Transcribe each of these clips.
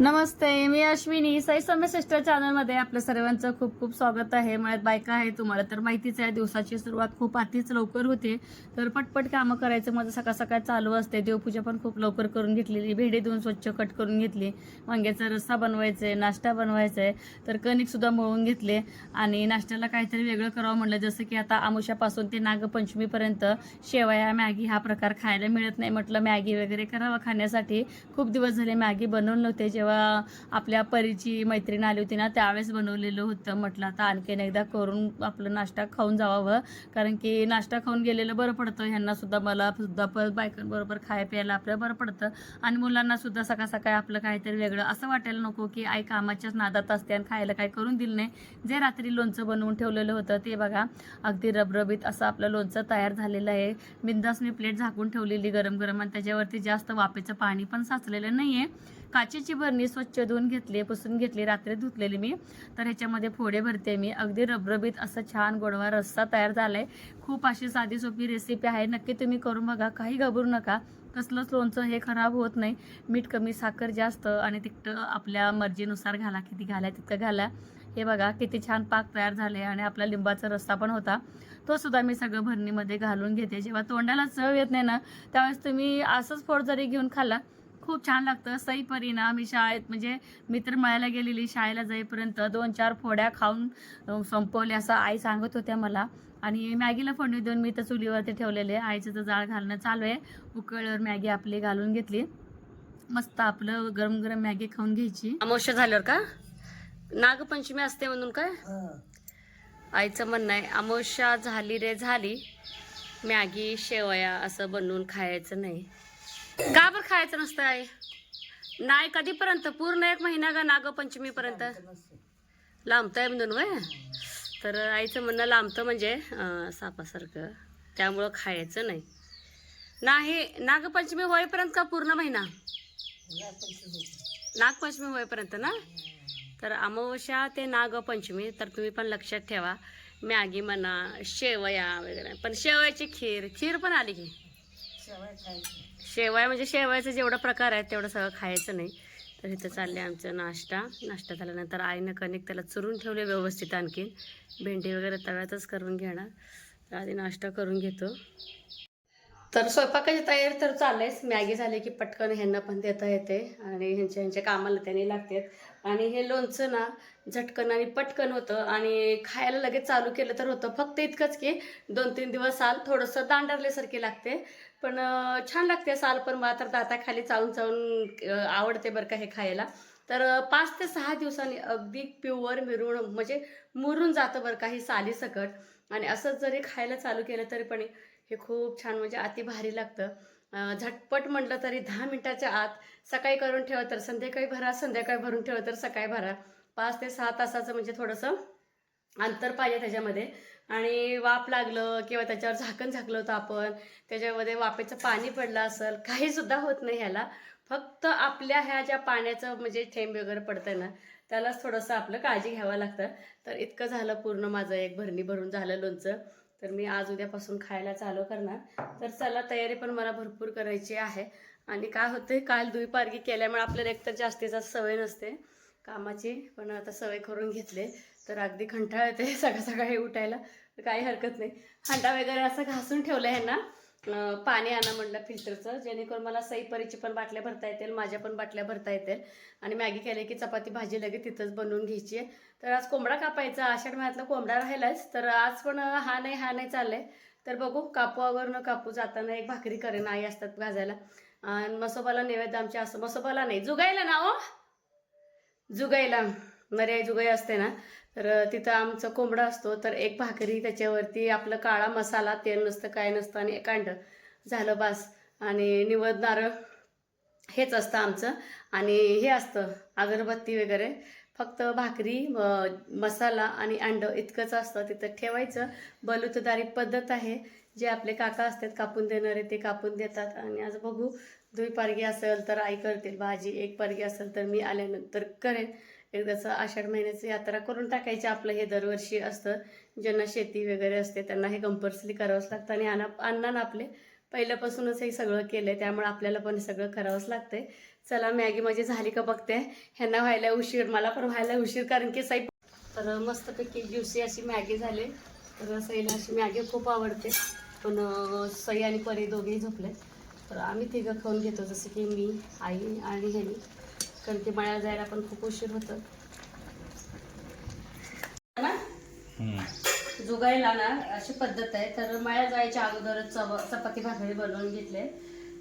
नमस्ते मी अश्विनी. साई सौम्य सिस्टर चॅनलमध्ये आपल्या सर्वांचं खूप खूप स्वागत आहे. मळ्यात बायका आहे तुम्हाला तर माहितीच आहे दिवसाची सुरुवात खूप आधीच लवकर होते. तर पटपट कामं करायचं माझं सकाळ सकाळ चालू असते. देवपूजा पण खूप लवकर करून घेतलेली भेडे देऊन स्वच्छ कट करून घेतली. वांग्याचा रस्सा बनवायचा आहे नाश्ता बनवायचा आहे तर कणिकसुद्धा मळून घेतले आणि नाश्त्याला काहीतरी वेगळं करावं म्हणलं. जसं की आता आमुष्यापासून ते नागपंचमीपर्यंत शेवया मॅगी हा प्रकार खायला मिळत नाही. म्हटलं मॅगी वगैरे करावा खाण्यासाठी. खूप दिवस झाले मॅगी बनवलं नव्हते जेव्हा आपल्या परीची मैत्रीण आली होती ना त्यावेळेस बनवलेलं होतं. म्हटलं आता आणखीन एकदा करून आपलं नाश्ता खाऊन जावावं कारण की नाश्ता खाऊन गेलेलं बरं पडतं. ह्यांनासुद्धा मला सुद्धा परत बायकांबरोबर खाय प्यायला आपल्याला बरं पडतं. आणि मुलांनासुद्धा सकाळ सकाळी आपलं काहीतरी वेगळं. असं वाटायला नको की आई कामाच्याच नादात असते आणि खायला काय करून दिलं नाही. जे रात्री लोणचं बनवून ठेवलेलं होतं ते बघा अगदी रबरबीत असं आपलं लोणचं तयार झालेलं आहे. बिंदास मी प्लेट झाकून ठेवलेली गरम गरम आणि त्याच्यावरती जास्त वाफेचं पाणी पण साचलेलं नाही आहे काचेची भरणी स्वच्छ धुवून घेतली पुसून घेतली रात्री धुतलेली मी. तर ह्याच्यामध्ये फोडे भरते मी. अगदी रबरबीत असं छान गोडवा रस्सा तयार झालाय. खूप अशी साधी सोपी रेसिपी आहे. नक्की तुम्ही करून बघा. काही घाबरू नका. कसलंच लोणचं हे खराब होत नाही. मीठ कमी साखर जास्त आणि तिखट आपल्या मर्जीनुसार घाला. किती घाला तितकं घाला. हे बघा किती छान पाक तयार झाले आणि आपला लिंबाचा रस्ता पण होता. तो सुद्धा मी सगळं भरणीमध्ये घालून घेते. जेव्हा तोंडाला चव येत नाही ना त्यावेळेस तुम्ही असंच फोड जरी घेऊन खाल्ला खूप छान लागतं. सई परीना मी शाळेत म्हणजे मित्र मळायला गेलेली शाळेला जाईपर्यंत दोन चार फोड्या खाऊन अं, संपवल्या असं आई सांगत होत्या मला. आणि मॅगीला फोडणी देऊन मी तर चुलीवरती ठेवलेले. आईचं तर जाळ घालणं चालू आहे. उकळल्यावर मॅगी आपली घालून घेतली. मस्त आपलं गरम गरम मॅगी खाऊन घ्यायची. अमावस्या झाल्यावर का? नागपंचमी असते म्हणून काय? आईचं म्हणणं आहे अमावस्या झाली रे झाली. मॅगी शेवया असं बनवून खायचं नाही. का बरं खायचं नसतं आई? नाही कधीपर्यंत? पूर्ण एक महिना का नागपंचमीपर्यंत लांबताय म्हणून वय तर आईचं म्हणणं लांबतं म्हणजे सापासारखं. त्यामुळं खायचं नाही. नाही नागपंचमी होईपर्यंत का पूर्ण महिना? नागपंचमी होईपर्यंत ना? तर अमावस्या ते नागपंचमी तर तुम्ही पण लक्षात ठेवा. मॅगी म्हणा शेवया वगैरे. पण शेवयाची खीर खीर पण आली की? शेवाय म्हणजे शेवायचं जेवढा प्रकार आहेत तेवढं सगळं खायचं नाही. तर इथं चालले आमचं नाश्ता. नाश्ता झाल्यानंतर आईनं कणिक त्याला चुरून ठेवले व्यवस्थित आणखीन भेंडी वगैरे तव्यातच करून घेणार. तर आधी नाश्ता करून घेतो. तर स्वयंपाकाची तयारी तर चाललेच मॅगी झाली की पटकन ह्यांना पण देता येते. आणि ह्यांच्या ह्यांच्या कामाला त्यांनी लागतात. आणि हे लोणचं ना झटकन आणि पटकन होतं. आणि खायला लगेच चालू केलं तर होतं. फक्त इतकंच की दोन तीन दिवस आल. थोडंसं दांडरल्यासारखे लागते. पण छान लागते साल पण मला तर दाताखाली चालून चालून आवडते बरं का हे खायला. तर पाच ते सहा दिवसांनी अगदी प्युअर मिरून म्हणजे मुरून जातं बरं का ही साली सकट. आणि असंच जरी खायला चालू केलं तरी पण हे खूप छान म्हणजे अति भारी लागतं. झटपट म्हटलं तरी दहा मिनटाच्या आत सकाळी करून ठेवा तर संध्याकाळी भरा संध्याकाळी भरून ठेवा तर सकाळी भरा. पाच ते सहा तासाचं म्हणजे थोडंसं अंतर पाहिजे त्याच्यामध्ये. आणि वाफ लागलं किंवा त्याच्यावर झाकण झाकलं होतं आपण त्याच्यामध्ये वापेचं पाणी पडलं असेल काही सुद्धा होत नाही ह्याला. फक्त आपल्या ह्या ज्या पाण्याचं म्हणजे थेंब वगैरे पडतं ना त्यालाच थोडंसं आपलं काळजी घ्यावं लागतं. तर इतकं झालं पूर्ण माझं एक भरणी भरून झालं लोणचं. तर मी आज उद्यापासून खायला चालू करणार. तर चला तयारी पण मला भरपूर करायची आहे. आणि काय होते काल दुईपारगी केल्यामुळे आपल्याला एकतर जास्तीचा सवय नसते. कामाची पण आता सवय करून घेतले. तर अगदी कंटाळ येते सकाळ सकाळी उठायला. तर काही हरकत नाही. हांडा वगैरे असं घासून ठेवलं आहे ना पाणी आणा म्हणलं फिल्टरचं जेणेकरून मला सईपरीची पण बाटल्या भरता येतील माझ्या पण बाटल्या भरता येतील. आणि मॅगी केली की चपाती भाजी लगेच तिथंच बनवून घ्यायची आहे. तर आज कोंबडा कापायचा आषाढ महिन्यातला कोंबडा राहिलाच. तर आज पण हा नाही हा नाही चाललंय. तर बघू कापूवर न कापू जाताना एक भाकरी करेन आई असतात भाजायला. आणि मसोबाला नैवेद्य आमच्या असं मसोबाला नाही जुगायला ना हो. जुगाईला नर्याई जुगाई असते ना तर तिथं आमचं कोंबडा असतो तर एक भाकरी त्याच्यावरती आपलं काळा मसाला तेल नसतं काय नसतं आणि एक झालं बास. आणि निवद नारळ हेच असतं आमचं. आणि हे असतं अगरबत्ती वगैरे. फक्त भाकरी मसाला आणि अंड इतकंच असतं. तिथं ठेवायचं. बलुतदारी पद्धत आहे. जे आपले काका असतात कापून देणारे ते कापून देतात. आणि आज बघू दुई पारगी असेल तर आई करतील भाजी एक पारगी असेल तर मी आल्यानंतर करेन. एकदाचं आषाढ महिन्याची यात्रा करून टाकायची. आपलं हे दरवर्षी असतं. ज्यांना शेती वगैरे असते त्यांना हे कंपल्सरी करावंच लागतं आणि अन्न अन्न आपले. पहिल्यापासूनच हे सगळं केलं आहे त्यामुळे आपल्याला पण हे सगळं करावंच लागतंय. चला मॅगी माझी झाली का बघते. ह्यांना व्हायला उशीर मला पण व्हायला उशीर कारण की साई तर मस्तपैकी ज्युसी अशी मॅगी झाली. तर सईला अशी मॅगी खूप आवडते. पण सई आणि परी दोघेही झोपले तर आम्ही तिघं खाऊन घेतो जसं की मी आई आणि ह्यानी. कारण की मळ्याला जायला पण खूप उशीर होतं. ना? जुगायला ना अशी पद्धत आहे. तर मळ्या जायच्या अगोदरच चपाती भाकरी बनवून घेतले.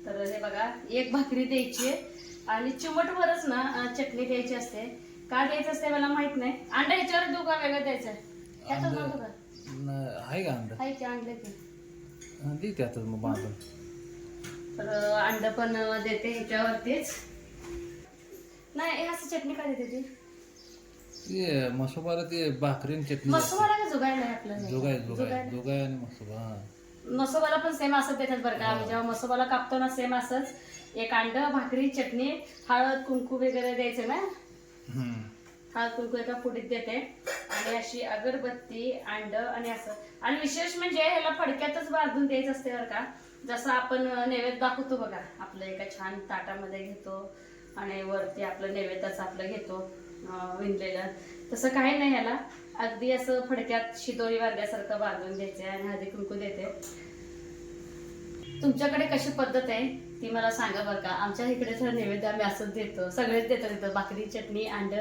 तर हे बघा एक भाकरी द्यायची आहे. आणि चिमटवरच ना चटणी द्यायची असते. का द्यायचं असते मला माहीत नाही. अंडा ह्याच्यावर देऊ का वेगळं द्यायचं? आहे का अंड? आहे की आणलं की दे त्यातच मग बांधून. तर अं, अंड पण देते ह्याच्यावरतीच नाही हे असं चटणी का देते ती? ते मसोबाला ते भाकरी चटणी मसोबाला का जुगायला आहे आपलं? जोगाय जोगाय जोगाय आणि मसोबा हा. मसोबाला पण सेम असंच देतात बरं का. आम्ही जेव्हा मसोबाला कापतो ना सेम असंच. एक अंड भाकरी चटणी हळद कुंकू वगैरे द्यायचं ना? हम्म. हळद कुंकू एका पुडीत देते. आणि अशी अगरबत्ती अंड आणि असं. आणि विशेष म्हणजे ह्याला फडक्यातच बांधून द्यायचं असते बरं का. जसं आपण नैवेद्य दाखवतो बघा आपलं एका छान ताटामध्ये घेतो आणि वरती आपलं नैवेद्याचं आपलं घेतो विणलेलं. तसं काही नाही याला अगदी असं फडक्यात शिदोरी बांधल्यासारखं बांधून द्यायचे आणि हळदी कुंकू देते. तुमच्याकडे कशी पद्धत आहे? ती मला सांगा बरं का. आमच्या इकडे तर नैवेद्य आम्ही असंच देतो. सगळेच देतो तिथं भाकरी चटणी अंड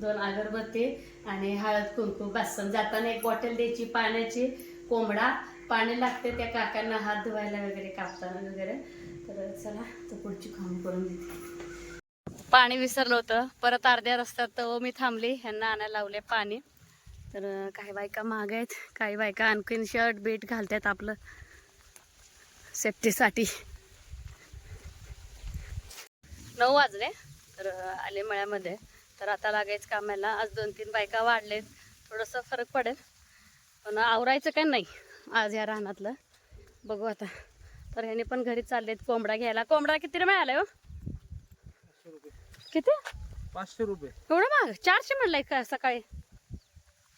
दोन अगरबत्ती आणि हळद कुंकू बेसन. जाताना एक बॉटल द्यायची पाण्याची कोंबडा पाणी लागते त्या काकांना हात धुवायला वगैरे कापताना वगैरे. तर चला तो पुढची खाऊन करून देते पाणी विसरलं होतं. परत अर्ध्या रस्त्यात मी थांबली. ह्यांना आणायला लावले पाणी. तर काही बायका महाग आहेत. काही बायका आणखीन शर्ट बीट घालतात आपलं. सेफ्टीसाठी. नऊ वाजले. तर आले मळ्यामध्ये. तर आता लागायचं कामाला आज दोन तीन बायका वाढलेत. थोडंसं फरक पडेल. पण आवरायचं काय नाही. आज या रानातलं. बघू आता. तर ह्याने पण घरी चाललेत कोंबडा घ्यायला. कोंबडा किती मिळालाय हो? किती? पाचशे रुपये. एवढं महाग? चारशे म्हणलंय का सकाळी?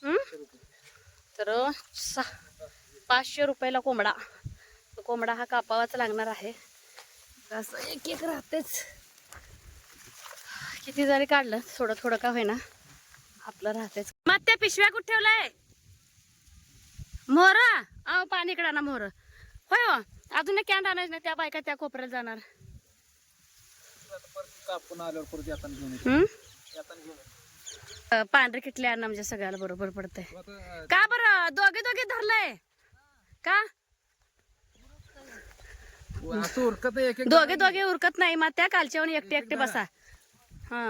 हं? तर पाचशे रुपयाला कोंबडा. तो कोंबडा हा कापावाच लागणार आहे. असं एक एक राहतेच. किती जरी काढलं थोडं थोडं का होईना. आपलं राहतेच. मग त्या पिशव्या कुठे ठेवलाय? मोर अहो पाणी इकडे ना मोर. होय हो अजून एक कॅन्ड आणायचं नाही त्या बायका त्या कोपऱ्यात जाणार. कापून आल्यावर परत येताना घेऊन येतो येताना घेऊन पांढरे किटले आणणं म्हणजे सगळ्याला बरोबर पडतंय. का बरं? दोघे दोघे धरलंय. का? असं उरकत एक एक दोघे दोघे उरकत नाही मग त्या कालच्यावर एकटे एकटे बसा. हा.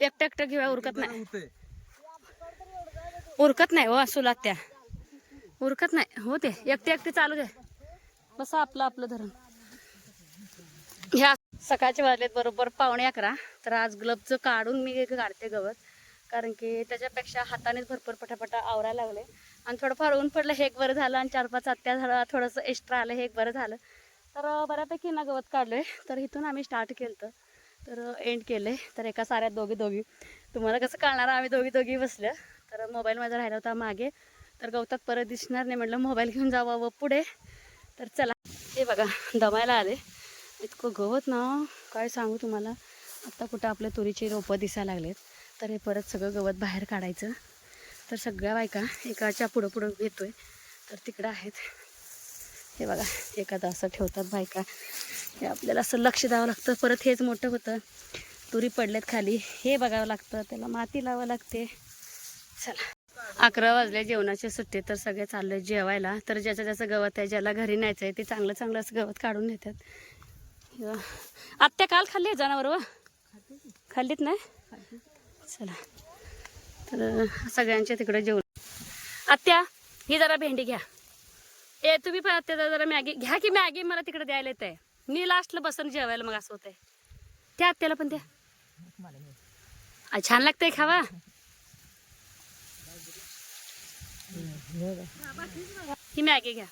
एकटे एकटे घेऊया उरकत नाही. होते उरकत नाही हो सुलात त्या उरकत नाही. हो ते एकटे एकटे चालू दे. बस आपलं आपलं धरण. ह्या सकाळचे वाजलेत बरोबर पावणे अकरा. तर आज ग्लबचं काढून मी काढते गवत. कारण की त्याच्यापेक्षा हातानेच भरपूर पटापटा आवरायला लागले. आणि थोडंफार ऊन पडलं हे एक बरं झालं. आणि चार पाच आत्या झालं थोडंसं एक्स्ट्रा आलं हे एक बरं झालं. तर बऱ्यापैकी ना गवत काढलोय. तर इथून आम्ही स्टार्ट केलं तर एंड केले तर एका साऱ्यात दोघी दोघी. तुम्हाला कसं कळणार आम्ही दोघी दोघी बसलं तर मोबाईल माझा राहिला होता मागे. तर गवतात परत दिसणार नाही म्हटलं मोबाईल घेऊन जावा पुढे. तर चला. हे बघा दमायला आले. इतकं गवत ना काय सांगू तुम्हाला. आत्ता कुठं आपल्या तुरीची रोपं दिसायला लागलेत. तर हे परत सगळं गवत बाहेर काढायचं. तर सगळ्या बायका एकाच्या पुढं पुढं येतोय तर तिकडं आहेत. हे बघा एखादं असं ठेवतात बायका. हे आपल्याला असं लक्ष द्यावं लागतं. परत हेच मोठं होतं. तुरी पडलेत खाली. हे बघावं लागतं. त्याला माती लावावं लागते. चला. अकरा वाजले जेवणाची सुट्टी तर सगळे चालले जेवायला. तर ज्याचं ज्याचं गवत आहे ज्याला घरी न्यायचं आहे ते चांगलं चांगलं असं गवत काढून नेतात. आत्या काल खाल्ली जनावर व? खाल्लीत नाही? चला. तर सगळ्यांच्या तिकडे जेवण. आत्या ही जरा भेंडी घ्या. ए तुम्ही पण आत्या जरा मॅगी घ्या की मॅगी मला तिकडे द्यायला येत आहे मी लास्टला बसून जेवायला मग असं होतंय. त्या आत्याला पण द्या. छान लागतंय खावा. ही मॅगी घ्या.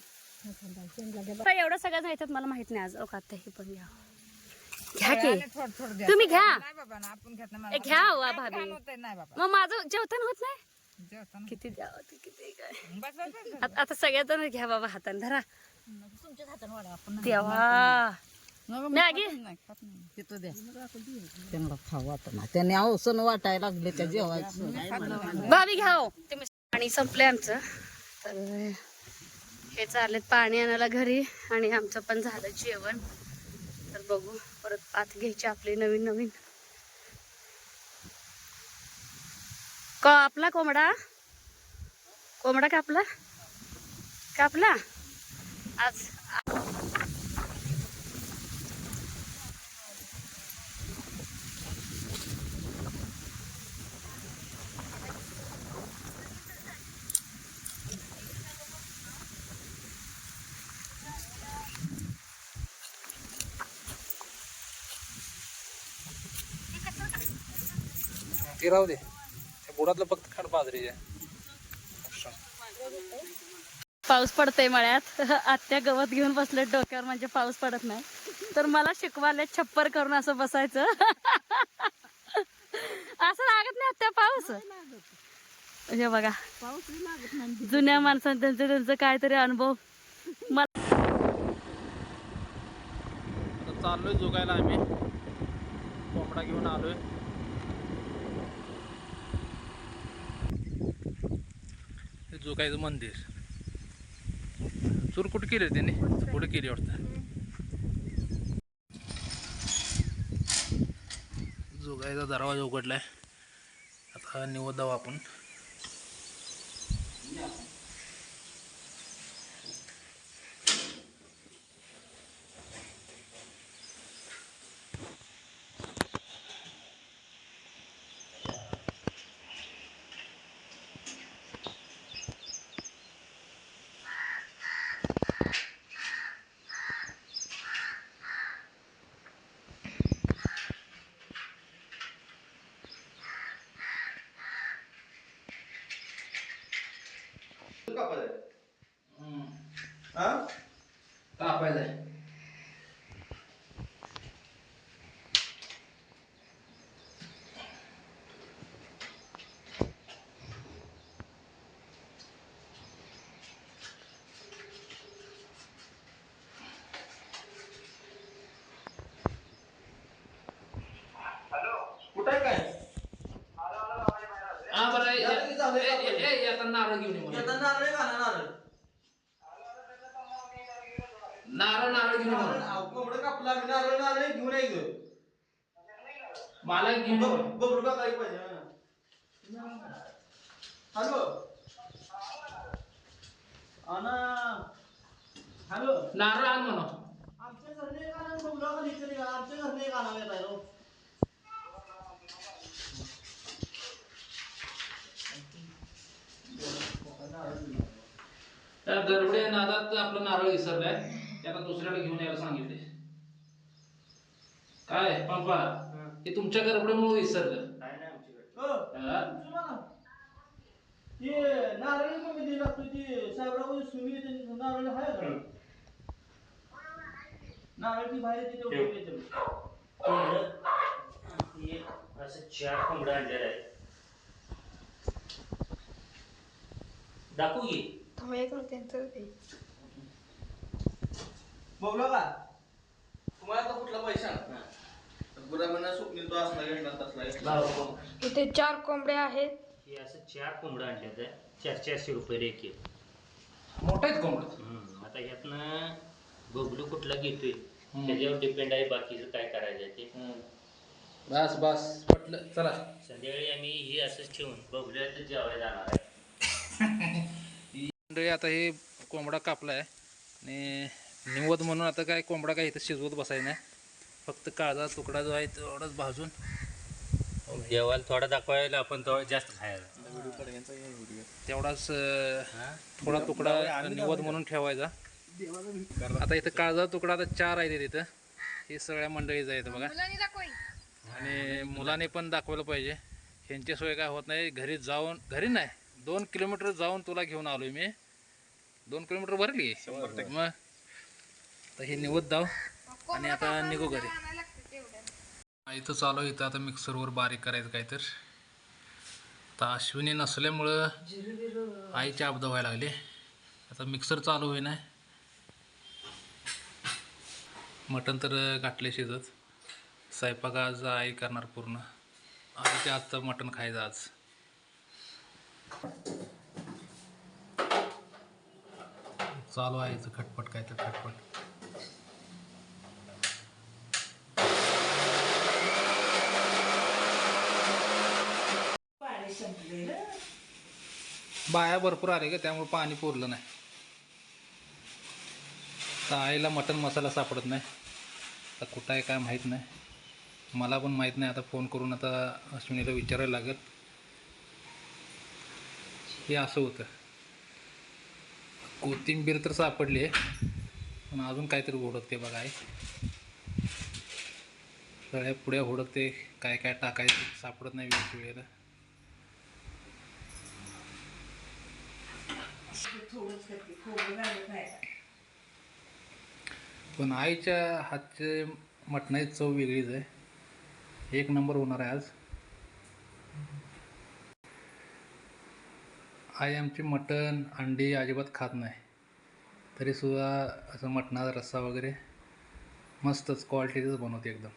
एवढं सगळं जायचं मला माहीत नाही आज. ओका आता ही पण घ्या. घ्या की. तुम्ही घ्या. घ्या हो, वा भाभी. नाही बाबा. मग माझं जेवताना होत नाही? किती किती काय. आत- सगळ्यात घ्या बाबा हाताने धरा. द्या त्यांना औसन वाटायला लागले त्या जेवायचं. भाभी घ्या हो. तुम्ही पाणी संपले आमचं. तर हे चाललेत पाणी आणायला घरी आणि आमचं पण झालं जेवण. तर बघू परत पात घ्यायची आपली नवीन नवीन. आपला कोंबडा? कोंबडा कापला? कापला? आज ते राहू दे. त्या बुडातलं फक्त खाड बाजरी आहे. पाऊस पडतोय मळ्यात. आत्या गवत घेऊन बसले डोक्यावर म्हणजे पाऊस पडत नाही. तर मला शिकवाले छप्पर करून असं बसायचं. असं लागत नाही आत्या पाऊस? हे बघा. जुन्या माणसांनी त्यांचं त्यांचं काहीतरी अनुभव. मला चाललोय जोगायला आम्ही. कोंबडा घेऊन आलोय. जोगायचं मंदिर. चूर कुठे केली त्यांनी. कुठे केली वाटतं. जोगायचा दरवाजा उघडलाय. आता निवड जाऊ आपण. कुठे काय हा बरं ए- ए- ए- ए- ए, आता नारळ घेऊन ये मला. येताना नारळ ना नारळ नारळ नारळ घेऊन ये नारळ मला. अहो, कोंबडं कापलं आम्ही नारळ नारळ घेऊन यायचं मला एक घेऊन ये मला. बबरू पाहिजे हा. हॅलो अना हॅलो नारळ आण म्हणा आमच्या घरने का ना बबरू का इथे नाही का आमच्या घरने का ना येत आहे राव. त्या गडबडे नादात आपलं नारळ विसरलाय. त्याला दुसऱ्याला घेऊन यायला सांगितले काय? पंपा हे तुमच्या गडबडीमुळे विसरलं. ते नारळ कमी दिली लागतो ते साहेबराव सुनी ते नारळ आहे का? नारळ ती बाहेर येते. असं चार कोंबड्या आणलेल्या आहेत. दाखवू बघलो का? तुम्हाला आता कुठला पैसा गुराबांना स्वप्नील तो असला घेतला तसला घेतला इथे चार कोंबड्या आहेत. हे असं चार कोंबड्या आणल्यात आहे. चार चारशे रुपये रेक आहे. मोठा आहेत कोंबड. हम्म, आता ह्यातनं बबलू कुठला घेतोय? त्याच्यावर डिपेंड आहे बाकीचं काय करायचं ते. बस बस पटलं. चला. संध्याकाळी आम्ही हे असंच ठेवून बबलूला जेवायला जाणार आहे. मंडळी आता हे कोंबडा कापलाय. आणि निवद म्हणून आता काय कोंबडा काय इथं शिजवत बसायचं नाही. फक्त काळजा तुकडा जो आहे तेवढाच भाजून. जेवायला थोडा दाखवायला आपण थोडं जास्त खायला. तेवढाच थोडा तुकडा निवद म्हणून ठेवायचा. आता इथं काळजा तुकडा आता चार आहे तिथं हे सगळ्या मंडळीचं आहेत बघा. आणि मुलाने पण दाखवलं पाहिजे. ह्यांच्याशिवाय काय होत नाही. घरी जाऊन घरी नाही. दोन किलोमीटर जाऊन तुला घेऊन आलोय मी. दोन किलोमीटर भरली. मग? तर हे निवत जाव आणि आता निघू घरी. इथं चालू आहे, इथं आता मिक्सरवर बारीक करायचं काय तर आता अश्विनी नसल्यामुळं आईची अपदा व्हायला लागली. आता मिक्सर चालू होईना. मटण तर गाठले शिजत. स्वयंपाक आज आई करणार पूर्ण. आई ते आजचं मटण खायचं आज. चालू आहे खटपट काय तर खटपट. बाया भरपूर आले का त्यामुळे पाणी पुरलं नाही. तर आईला मटन मसाला सापडत नाही. आता कुठं आहे काय माहीत नाही. मला पण माहीत नाही आता फोन करून आता अश्विनीला विचारायला लागेल. हे असं होतं. कोथिंबीर तर सापडली आहे. पण अजून काहीतरी हुडकते बघा आई सगळ्या पुढ्या हुडकते काय काय टाकायचं सापडत नाही वेळ वेळेला. पण आईच्या हातचे मटणाची चव वेगळीच आहे. एक नंबर होणार आहे आज. आई आमची मटण अंडी अजिबात खात नाही. तरीसुद्धा असं मटणाचा रस्सा वगैरे मस्तच क्वालिटीचंच बनवते एकदम.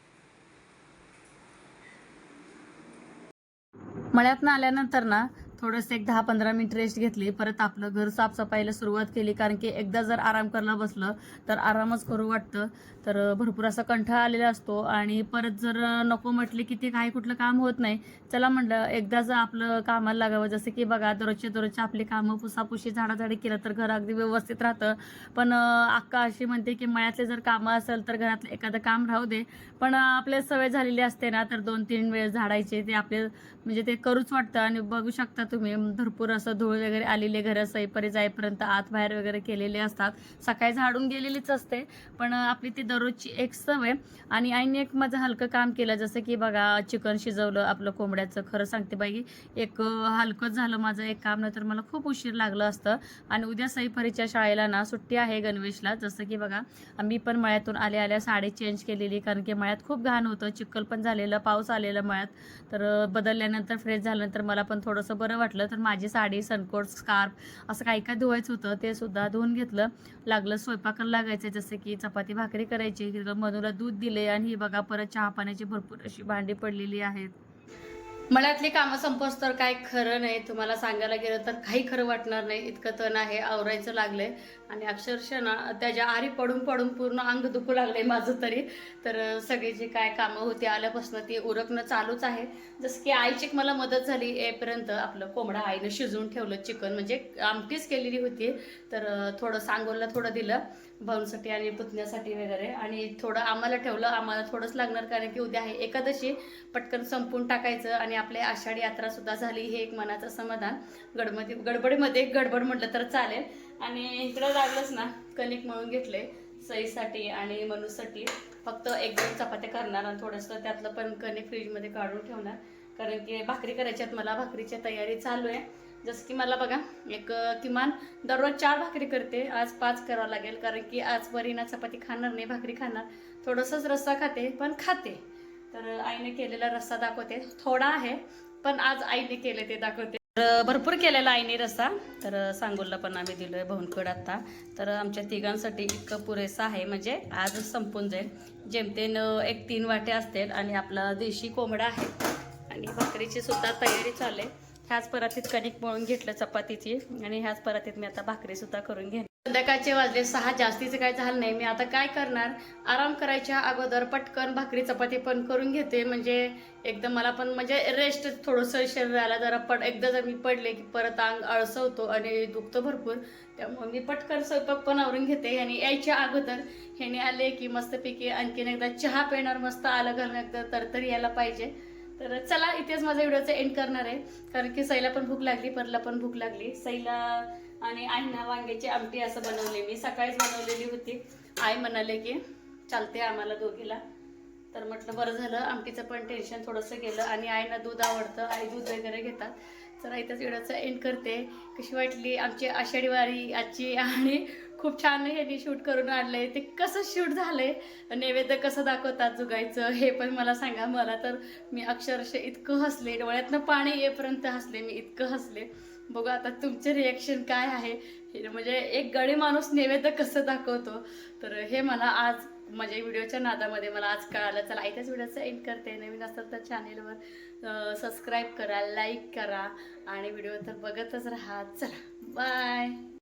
मळ्यातनं आल्यानंतर ना थोडंसं एक दहा पंधरा मिनिट रेस्ट घेतली. परत आपलं घर साफसफाईला सुरुवात केली. कारण की एकदा जर आराम करायला बसलं तर आरामच करू वाटतं. तर भरपूर असा कंठाळा आलेला असतो. आणि परत जर नको म्हटले की ते काही कुठलं काम होत नाही चला म्हणलं एकदा जर आपलं कामाला लागावं. जसं की बघा दररोजच्या दररोजचे आपली कामं पुसापुशी झाडाझाडी केलं तर घर अगदी व्यवस्थित राहतं. पण अक्का अशी म्हणते की मळ्यातले जर कामं असेल तर घरातलं एखादं काम राहू दे. पण आपल्या सवय झालेली असते ना तर दोन तीन वेळ झाडायचे ते आपले म्हणजे ते करूच वाटतं. आणि बघू शकतात तुम्ही भरपूर असं धूळ वगैरे आलेले घर सैपरी जाईपर्यंत आत बाहेर वगैरे केलेले असतात. सकाळी झाडून गेलेलीच असते पण आपली ती दररोजची एक सवय. आणि आईने एक माझं हलकं काम केलं जसं की बघा चिकन शिजवलं आपलं कोंबड्याचं. खरं सांगते बाई एक हलकंच झालं माझं एक काम नाही तर मला खूप उशीर लागलं असतं. आणि उद्या सईपरीच्या शाळेला ना सुट्टी आहे गणवेशला. जसं की बघा आम्ही पण मळ्यातून आले आल्या साडी चेंज केलेली कारण की मळ्यात खूप घाण होतं. चिखल पण झालेलं पाऊस आलेला मळ्यात. तर बदलल्यानंतर फ्रेश झाल्यानंतर मला पण थोडंसं बरं वाटलं तर माझी साडी सनकोट स्कार्फ असं काही काय धुवायचं होतं. ते सुद्धा धुवून घेतलं. लागलं स्वयंपाकाला लागायचं जसं की चपाती भाकरी करायची मधूला दूध दिले आणि ही बघा परत चहा पाण्याची भरपूर अशी भांडी पडलेली आहेत. मनातली कामं संपोस तर काय खरं नाही. तुम्हाला सांगायला गेलं तर काही खरं वाटणार नाही. इतकं तण आहे आवरायचं लागलंय. आणि अक्षरशः ना त्याच्या आरी पडून पडून पूर्ण अंग दुखू लागलंय माझं तरी. तर सगळी जी काय कामं होती आल्यापासून ती उरकणं चालूच आहे. जसं की आईची मला मदत झाली येपर्यंत आपलं कोंबडा आईनं शिजवून ठेवलं चिकन. म्हणजे आमटीच केलेली होती. तर थोडं सांगोलला थोडं दिलं. भाऊंसाठी आणि पुतण्यासाठी वगैरे. आणि थोडं आम्हाला ठेवलं आम्हाला थोडंच लागणार कारण की उद्या आहे एकादशी. पटकन संपून टाकायचं आणि आपली आषाढी यात्रा सुद्धा झाली हे एक मनाचं समाधान. गडबडी गडबडीमध्ये गडबड म्हटलं तर चालेल. आणि इकडं लागलंच ना कणिक मळून घेतले सईसाठी आणि मनूसाठी. फक्त एक दोन चपात्या करणार आणि थोडंसं त्यातलं पण कणिक फ्रीजमध्ये काढून ठेवणार. कारण की भाकरी करायच्यात मला भाकरीची तयारी चालू आहे. जसं की मला बघा एक किमान दररोज चार भाकरी करते. आज पाच करावं लागेल कारण की आज बरी ना चपाती खाणार नाही भाकरी खाणार. थोडंसंच रस्सा खाते पण खाते. तर आईने केलेला रस्सा दाखवते. थोडा आहे पण आज आईने केले ते दाखवते. तर भरपूर केलेला आईने रस्सा. तर सांगोलला पण आम्ही दिलोय भवनकड आत्ता तर आमच्या तिघांसाठी इतकं पुरेसं आहे म्हणजे आजच संपून जाईल. जेमतेन एक तीन वाटे असतील आणि आपला देशी कोंबडा आहे. आणि भाकरीची सुद्धा तयारी चालेल ह्याच परातीत कणिक मळून घेतलं चपातीची. आणि ह्याच परातीत मी आता भाकरी सुद्धा करून घेईन संध्याकाळचे वाजले सहा जास्तीचं काय झालं नाही. मी आता काय करणार? आराम करायच्या अगोदर पटकन भाकरी चपाती पण करून घेते. म्हणजे एकदम मला पण म्हणजे रेस्ट थोडंसं शरीराला जरा पड एकदा जर मी पडले की परत अंग अळसवतो आणि दुखतो भरपूर. त्यामुळे मी पटकन स्वयंपाक पण आवरून घेते. आणि यायच्या अगोदर ह्याने आले की मस्तपैकी आणखीन एकदा चहा पिणार मस्त आलं घालून एकदा तरतरी यायला पाहिजे. तर चला इथेच माझा व्हिडिओचा एंड करणार आहे. कारण की सईला पण भूक लागली परला पण भूक लागली. सईला आणि आईना वांग्याची आमटी असं बनवले मी. सकाळीच बनवलेली होती. आई म्हणाले की चालते आम्हाला दोघीला. तर म्हटलं बरं झालं आमटीचं पण टेन्शन थोडंसं गेलं आणि आईना दूध आवडतं आई दूध वगैरे घेतात. तर आईच्याच व्हिडिओचं एंड करते. कशी वाटली? आमची आषाढी वारी आजची आणि खूप छान ह्यांनी शूट करून आणलंय. ते कसं शूट झालंय नैवेद्य कसं दाखवतात जुगायचं हे पण मला सांगा. मला तर मी अक्षरशः इतकं हसले डोळ्यातनं पाणी येईपर्यंत हसले मी इतकं हसले. बघू आता तुमचे रिॲक्शन काय आहे. हे म्हणजे एक गडी माणूस नैवेद्य कसं दाखवतो. तर हे मला आज म्हणजे व्हिडिओच्या नादामध्ये मला आज कळालं. चला आयत्याच व्हिडिओचा एंड करते. नवीन असेल तर चॅनेलवर सबस्क्राईब करा लाईक करा आणि व्हिडिओ तर बघतच राहा. चला बाय